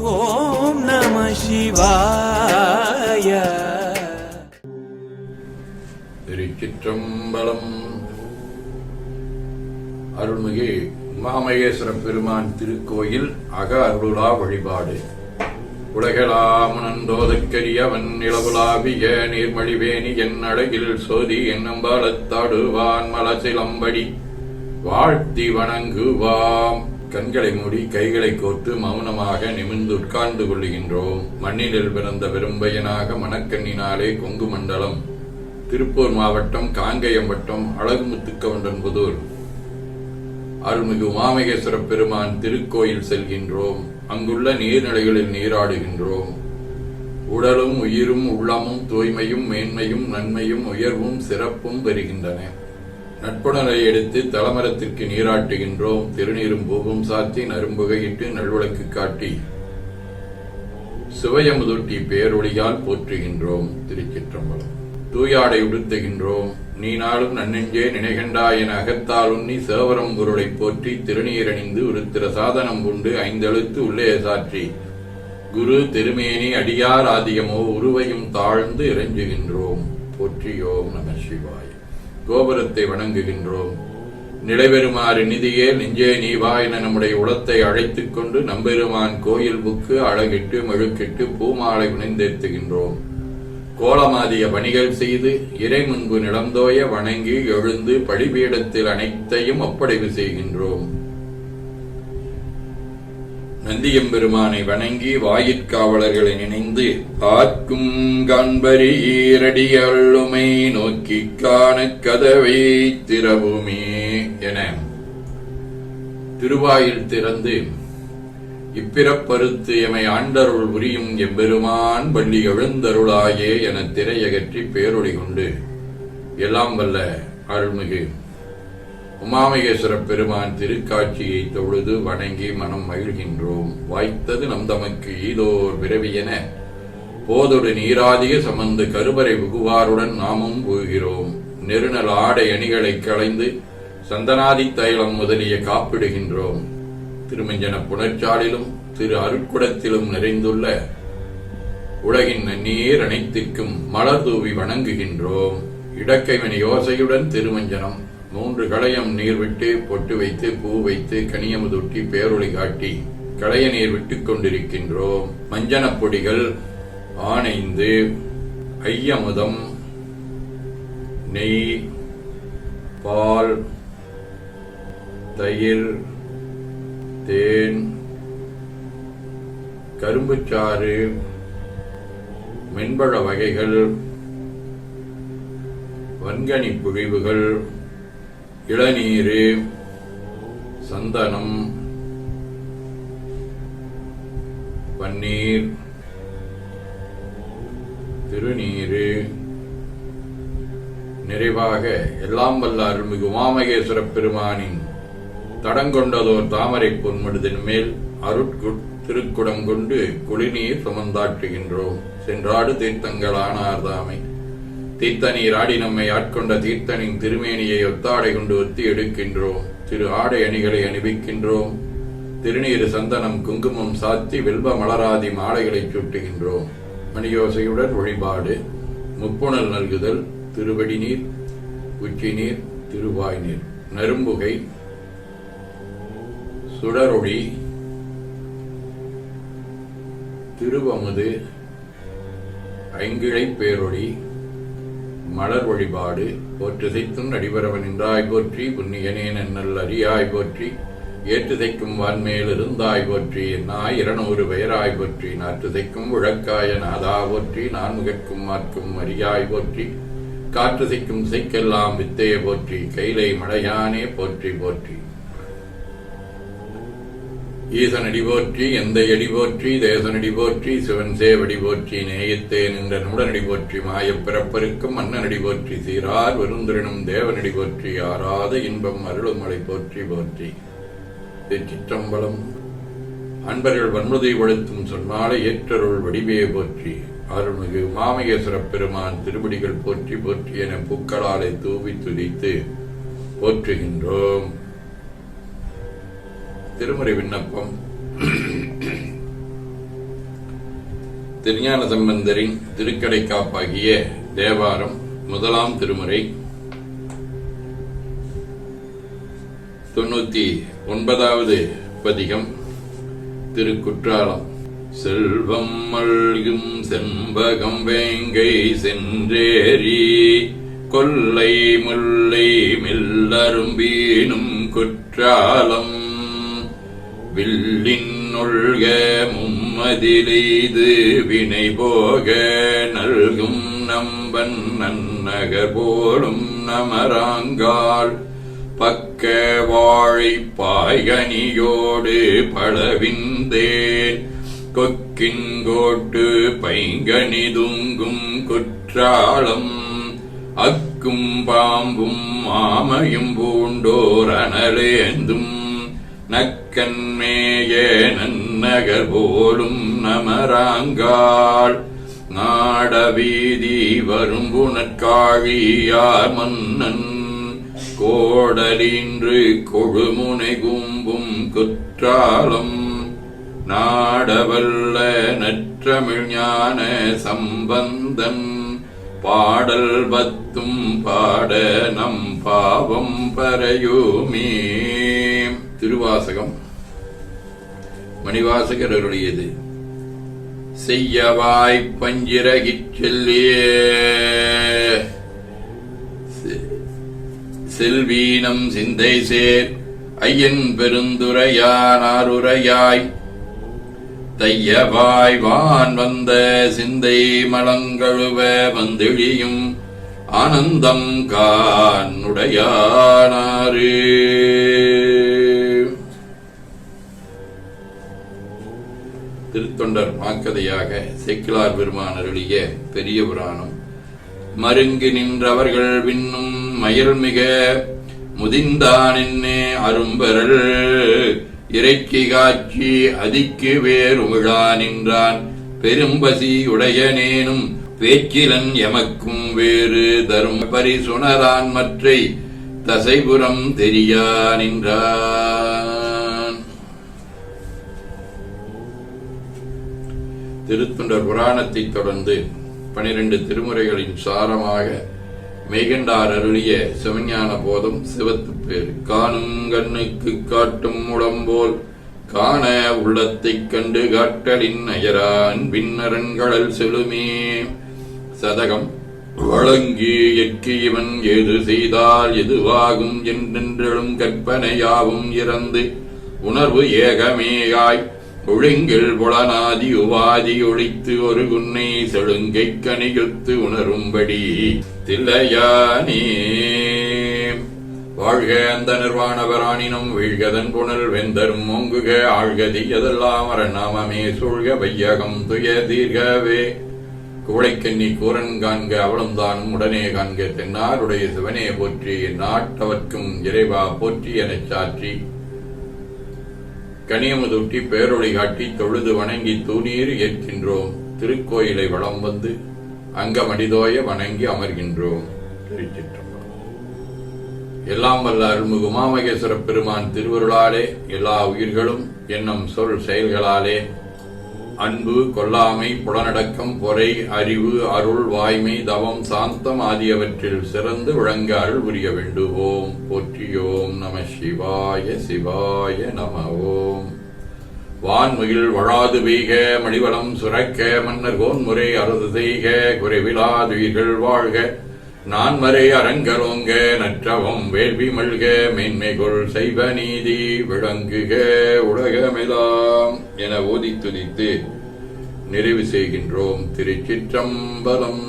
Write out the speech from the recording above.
ஓம் நம சிவாய. திருச்சிற்றம்பலம். அருள்மிகு உமாமகேஸ்வர பெருமான் திருக்கோயில் அக அருளுலா வழிபாடு. உலகளாமனந்தோதற்கரியவன் நிலவுலாவிய நீர்மழிவேணி என் அழகில் சோதி என்னம்பாலத்தாடுவான் மலசிலம்படி. வாழ்த்தி வணங்குவாம். கண்களை மூடி கைகளை கோர்த்து மௌனமாக நிமிர்ந்து உட்கார்ந்து கொள்ளுகின்றோம். மண்ணிலில் பிறந்த பெரும்பையனாக மணக்கண்ணினாலே கொங்கு மண்டலம் திருப்பூர் மாவட்டம் காங்கயம் வட்டம் அழகுமுத்துக்கவுண்டன்புதூர். அருள்மிகு உமாமகேஸ்வர பெருமான் திருக்கோயில் செல்கின்றோம். அங்குள்ள நீர்நிலைகளில் நீராடுகின்றோம். உடலும் உயிரும் உள்ளமும் தூய்மையும் மேன்மையும் நன்மையும் உயர்வும் சிறப்பும் பெறுகின்றன. நட்புணரை எடுத்து தலமரத்திற்கு நீராட்டுகின்றோம். திருநீரும் பூவும் சாத்தி நரும்புகையிட்டு நல்விளக்கு காட்டி சிவயமுதொட்டி பேரொழியால் போற்றுகின்றோம். திருச்சிற்றம்பலம். தூயாடை உடுத்துகின்றோம். நீ நாளும் நன்னெஞ்சே நினைகண்டாய் என அகத்தால் உண்ணி சேவரம் பொருளை போற்றி திருநீரணிந்து உருத்திர சாதனம் கொண்டு ஐந்தெழுத்து உள்ளே சாற்றி. குரு திருமேனி அடியார் ஆதியமோ உருவையும் தாழ்ந்து இறைஞ்சுகின்றோம். போற்றியோம் நம சிவாய். கோபுரத்தை வணங்குகின்றோம். நிலைபெறுமாறு நிதியே நெஞ்சே நீவா என நம்முடைய உளத்தை அழைத்துக் கொண்டு நம்பெருமான் கோயில் புக்கு அழகிட்டு மெழுக்கிட்டு பூமாலை வினைந்தேர்த்துகின்றோம் கோலமாதிய பணிகள் செய்து இறை முன்பு நிலந்தோய வணங்கி எழுந்து பழிபீடத்தில் அனைத்தையும் ஒப்படைவு செய்கின்றோம். நந்தியம்பெருமானை வணங்கி வாயிற்காவலர்களை நினைந்து பார்க்கும் காண்பரி ஈரடியள்ளுமை நோக்கி காண கதவை திறவுமே என திருவாயில் திறந்து இப்பிறப்பருத்து எமை ஆண்டருள் புரியும் எம்பெருமான் பள்ளி எழுந்தருளாயே என திரையகற்றி பேரொழி கொண்டு எல்லாம் வல்ல அருள்மிகு உமாமகேஸ்வர பெருமான் திருக்காட்சியை தொழுது வணங்கி மனம் மகிழ்கின்றோம். வாய்த்தது நம் தமக்கு ஈதோர் பிறவி என. போதொடு நீராதிக சமந்து கருவறை புகுவாருடன் நாமும் புகுகிறோம் நெருநல் ஆடை அணிகளை களைந்து சந்தனாதி தைலம் முதலிய காப்பிடுகின்றோம். திருமஞ்சன புணர்ச்சாலிலும் திரு அருட்குடத்திலும் நிறைந்துள்ள உலகின் நன்னீர் அனைத்திற்கும் மலர் தூவி வணங்குகின்றோம். இடக்கைவனி யோசையுடன் திருமஞ்சனம் மூன்று களையம் நீர் விட்டு பொட்டு வைத்து பூ வைத்து கனியமுதொட்டி பேரொளி காட்டி களைய நீர் விட்டுக் கொண்டிருக்கின்றோம். மஞ்சனப் பொடிகள் ஆனைந்து ஐயமுதம் நெய் பால் தயிர் தேன் கரும்புச்சாறு மென்பழ வகைகள் வன்கனி புழிவுகள் இளநீர் சந்தனம். பன்னீர். திருநீரு. நிறைவாக எல்லாம் வல்ல அருள்மிகு உமாமகேஸ்வர பெருமானின் தடங்கொண்டதோர் தாமரை பொன்மடுதின் மேல் அருட்குட் திருக்குடம் கொண்டு குளிநீர் சுமந்தாட்டுகின்றோம் சென்றாடு தீர்த்தங்களானார் தாமை தீர்த்த ஆடி நம்மை ஆட்கொண்ட தீர்த்தனின் திருமேனியை ஒத்தாடை கொண்டு ஒத்தி எடுக்கின்றோம். திரு ஆடை அணிகளை அணிவிக்கின்றோம். திருநீரு சந்தனம் குங்குமம் சாத்தி வெல்வ மலராதி மாலைகளை சுட்டுகின்றோம். மணியோசையுடன் வழிபாடு. முப்புணல் நல்குதல் திருவடி நீர் உச்சி நீர் திருவாய் நீர். நரும்புகை சுடரொளி திருவமுது ஐங்கிழை பேரொளி மலர் வழிபாடு. போற்றுதைத்தும் நடிபரவன் என்றாய் போற்றி புண்ணியனே நன்னல் அறியாய் போற்றி. ஏற்றுதைக்கும் வான்மேல் இருந்தாய் போற்றி நாய் இருநூறு பெயராய் போற்றி. நாற்றுதைக்கும் உழக்காய நாதா போற்றி நான்முகற்கும் மாற்கும் அரியாய் போற்றி. காற்றுதைக்கும் சைக்கெல்லாம் வித்தையை போற்றி கைலை மடையானே போற்றி போற்றி. ஈசனடி போற்றி எந்த அடி போற்றி தேசனடி போற்றி சிவன் சேவடி போற்றி நேயத்தே நின்ற நுடனடி போற்றி மாயப் பிறப்பருக்கும் மன்னனடி போற்றி சீரார் விருந்திரனும் தேவனடி போற்றி ஆராத இன்பம் அருளுமலை போற்றி போற்றி. திருச்சிற்றம்பலம் அன்பர்கள் வன்முதை ஒழுத்தும் சொன்னாலே ஏற்றருள் வடிவே போற்றி. அருள்மிகு மாமகேஸ்வரப் பெருமான் திருவடிகள் போற்றி போற்றி என பூக்களாலை தூவி துதித்து போற்றுகின்றோம். திருமுறை விண்ணப்பம். திருஞான சம்பந்தரின் திருக்கடைக்காப்பாகிய தேவாரம் முதலாம் திருமுறை. தொண்ணூத்தி ஒன்பதாவது பதிகம் திருக்குற்றாலம். செல்வம் மல்கும் செம்பகம் வேங்கை சென்றேரி கொல்லை முல்லை மெல்லரும்பீனும் குற்றாலம். வில்லின் மும்மதிலெய்து வினை போக நல்கும் நம்பன் நன்னகர் போலும் நமராங்கால். பக்க வாழைப்பாய்கனியோடு பழவிந்தேன். கொக்கின்கோட்டு பைங்கனி துங்கும் குற்றாலம். அக்கும் பாம்பும் மாமையும் பூண்டோர் அனலேந்தும் நக்கன்மேய நன்னகர் போலும் நமராங்காள். நாடவீதி வரும்புணற்காழியார் மன்னன்? கோடலின்று கொழுமுனை கும்பும் குற்றாலம். நாடவல்ல நற்றமிழ் ஞான சம்பந்தன். பாடல் பத்தும் பாட நம் பாவம் பரையுமே. திருவாசகம் மணிவாசகர் அருளியது செய்யவாய் பஞ்சிரகிச் செல்லியே செல்வீனம் சிந்தை சேர் ஐயன் பெருந்துரையானாருரையாய் தையவாய் வான் வந்த சிந்தை மலங்கழுவ வந்தெழியும் ஆனந்தம் கான் உடையானாரே திருத்தொண்டர் மாக்கதையாக செக்கிலார் பெருமான் பெரிய புராணம். மருங்கு நின்றவர்கள் விண்ணும் மயல்மிக முதிந்தானென்னே அரும்பரல். இறைக்கி காட்சி அதிக்கு வேறு உமிழா நின்றான். பெரும்பசி உடையனேனும் பேச்சிலன் எமக்கும் வேறு தரும். பரிசுணரான் மற்றை தசைபுறம் தெரியா நின்றான். திருத்துண்ட புராணத்தைத் தொடர்ந்து பனிரெண்டு திருமுறைகளின் சாரமாக மெய்கண்டார் அருளிய சிவஞான போதம் சிவத்து பேர். காணும் கண்ணுக்கு காட்டும் உடம்போல் காண உள்ளத்தைக் கண்டு காட்டலின் அயரான் பின்னரண்களல் செலுமே சதகம் வழங்கி எற்கு இவன் ஏது செய்தால் எதுவாகும் என்றென்றெழும் கற்பனையாவும் இறந்து உணர்வு ஏகமேயாய் ஒழுங்கில் புலனாதி உவாதி ஒழித்து ஒரு குன்னை செழுங்கை கணிகுத்து உணரும்படி தில்லையானே. வாழ்க அந்த நிர்வாணவராணினும் வீழ்கதன் புனல் வெந்தரும் மோங்குக ஆழ்கதி எதெல்லாம் அரணாமமே சூழ்க வையகம் துய தீர்கவே. குவளைக்கண்ணி கூரன் காண்க அவளும் தானும் உடனே காண்க தென்னாருடைய சிவனே போற்றி நாட்டவர்க்கும் இறைவா போற்றி எனச் சாற்றி. கனியமுதூட்டி பேரொழி காட்டி தொழுது வணங்கி தூணீர் ஏற்கின்றோம். திருக்கோயிலை வளம் வந்து அங்கமடிதோய வணங்கி அமர்கின்றோம். எல்லாம் வல்ல அருள்மிகு உமாமகேஸ்வர பெருமான் திருவருளாலே எல்லா உயிர்களும் என்னும் சொல் செயல்களாலே அன்பு கொல்லாமை புலனடக்கம் பொறை அறிவு அருள் வாய்மை தவம் சாந்தம் ஆகியவற்றில் சிறந்து விளங்க அருள் புரிய வேண்டுவோம். போற்றியோம் நம சிவாய சிவாய நம ஓம். வான்முகில் வழாது பெய்க மணிவளம் சுரக்க மன்னர் கோன்முறை அரசு செய்க குறைவிலாதுயிர்கள் வாழ்க நான்மறை அரங்கரோங்க நற்றவம் வேள்வி மல்க மேன்மைகொள் செய்வ நீதி விளங்குக உலகமெலாம் என ஓதி துதித்து நிறைவு செய்கின்றோம் திருச்சிற்றம்பலம்.